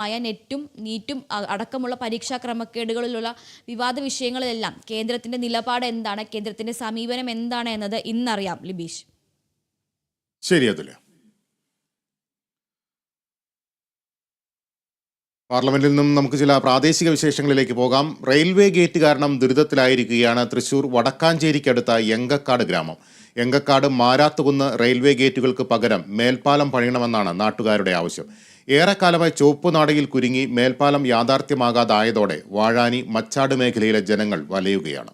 ആയ നെറ്റും നീറ്റും അടക്കമുള്ള പരീക്ഷാ ക്രമക്കേടുകളിലുള്ള വിവാദ വിഷയങ്ങളിലെല്ലാം കേന്ദ്രത്തിന്റെ നിലപാട് എന്താണ്? കേന്ദ്രത്തിന്റെ സമീപനം എന്താണ് എന്നത് ഇന്നറിയാം ലിബീഷ്. ശരി അതുല്യ. പാർലമെന്റിൽ നിന്നും നമുക്ക് ചില പ്രാദേശിക വിശേഷങ്ങളിലേക്ക് പോകാം. റെയിൽവേ ഗേറ്റ് കാരണം ദുരിതത്തിലായിരിക്കുകയാണ് തൃശൂർ വടക്കാഞ്ചേരിക്കടുത്ത എങ്കക്കാട് ഗ്രാമം. എങ്കക്കാട് മാരാത്തുകുന്ന് റെയിൽവേ ഗേറ്റുകൾക്ക് പകരം മേൽപ്പാലം പണിയണമെന്നാണ് നാട്ടുകാരുടെ ആവശ്യം. ഏറെക്കാലമായി ചുവപ്പ് നാടയിൽ കുരുങ്ങി മേൽപ്പാലം യാഥാർത്ഥ്യമാകാതായതോടെ വാഴാനി മച്ചാട് മേഖലയിലെ ജനങ്ങൾ വലയുകയാണ്.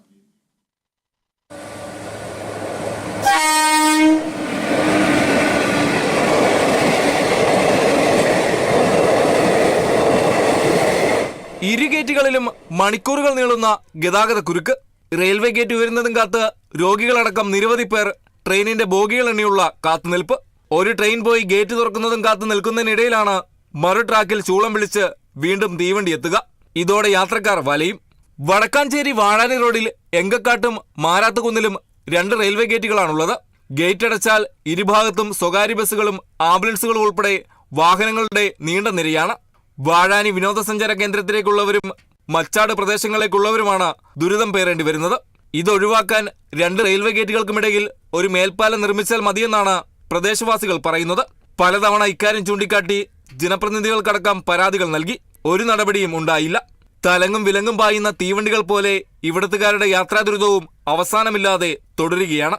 ഇരു ഗേറ്റുകളിലും മണിക്കൂറുകൾ നീളുന്ന ഗതാഗത കുരുക്ക്. റെയിൽവേ ഗേറ്റ് ഉയരുന്നതും കാത്ത് രോഗികളടക്കം നിരവധി പേർ ട്രെയിനിന്റെ ബോഗികൾ എണ്ണിയുള്ള കാത്തുനിൽപ്പ്. ഒരു ട്രെയിൻ പോയി ഗേറ്റ് തുറക്കുന്നതും കാത്തു നിൽക്കുന്നതിനിടയിലാണ് മറു ട്രാക്കിൽ ചൂളം വിളിച്ച് വീണ്ടും തീവണ്ടി എത്തുക. ഇതോടെ യാത്രക്കാർ വലയും. വടക്കാഞ്ചേരി വാഴാനി റോഡിൽ എങ്കക്കാട്ടും മാരാത്തുകുന്നിലും രണ്ട് റെയിൽവേ ഗേറ്റുകളാണുള്ളത്. ഗേറ്റ് അടച്ചാൽ ഇരുഭാഗത്തും സ്വകാര്യ ബസ്സുകളും ആംബുലൻസുകളും ഉൾപ്പെടെ വാഹനങ്ങളുടെ നീണ്ട നിരയാണ്. വാഴാനി വിനോദസഞ്ചാര കേന്ദ്രത്തിലേക്കുള്ളവരും മച്ചാട് പ്രദേശങ്ങളിലേക്കുള്ളവരുമാണ് ദുരിതം പേരേണ്ടി വരുന്നത്. ഇതൊഴിവാക്കാൻ രണ്ട് റെയിൽവേ ഗേറ്റുകൾക്കുമിടയിൽ ഒരു മേൽപ്പാലം നിർമ്മിച്ചാൽ മതിയെന്നാണ് പ്രദേശവാസികൾ പറയുന്നത്. പലതവണ ഇക്കാര്യം ചൂണ്ടിക്കാട്ടി ജനപ്രതിനിധികൾക്കടക്കം പരാതികൾ നൽകി. ഒരു നടപടിയും ഉണ്ടായില്ല. തലങ്ങും വിലങ്ങും പായുന്ന തീവണ്ടികൾ പോലെ ഇവിടത്തുകാരുടെ യാത്രാ ദുരിതവും അവസാനമില്ലാതെ തുടരുകയാണ്.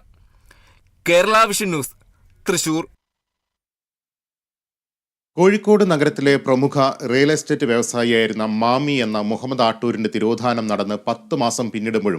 Kerala vision news Thrissur. Kozhikode നഗരത്തിലെ പ്രമുഖ റിയൽ എസ്റ്റേറ്റ് വ്യവസായിയായിരുന്ന മാമി എന്ന മുഹമ്മദ് ആട്ടൂരിന്റെ തിരോധാനം നടന്ന് പത്ത് മാസം പിന്നിടുമ്പോഴും